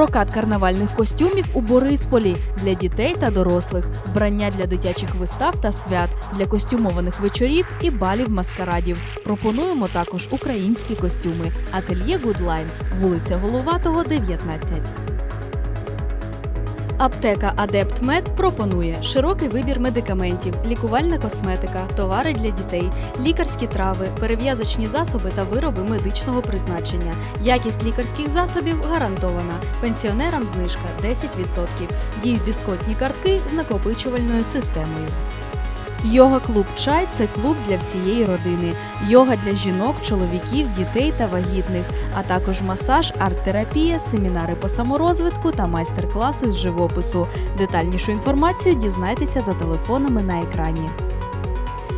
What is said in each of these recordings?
Прокат карнавальних костюмів у Борисполі для дітей та дорослих, вбрання для дитячих вистав та свят, для костюмованих вечорів і балів маскарадів. Пропонуємо також українські костюми. Ательє Гудлайн, вулиця Головатого, 19. Аптека Адепт Мед пропонує широкий вибір медикаментів, лікувальна косметика, товари для дітей, лікарські трави, перев'язочні засоби та вироби медичного призначення. Якість лікарських засобів гарантована. Пенсіонерам знижка 10%. Діють дискотні картки з накопичувальною системою. Йога клуб Чай це клуб для всієї родини. Йога для жінок, чоловіків, дітей та вагітних, а також масаж, арт-терапія, семінари по саморозвитку та майстер-класи з живопису. Детальнішу інформацію дізнайтеся за телефонами на екрані.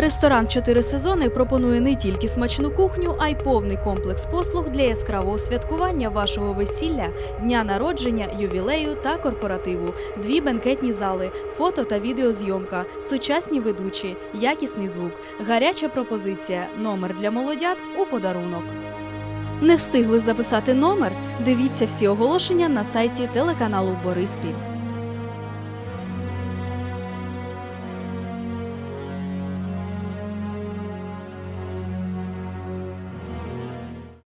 Ресторан «Чотири сезони пропонує не тільки смачну кухню, а й повний комплекс послуг для яскравого святкування вашого весілля, дня народження, ювілею та корпоративу, дві бенкетні зали, фото та відеозйомка, сучасні ведучі, якісний звук, гаряча пропозиція, номер для молодят у подарунок. Не встигли записати номер? Дивіться всі оголошення на сайті телеканалу Бориспіль.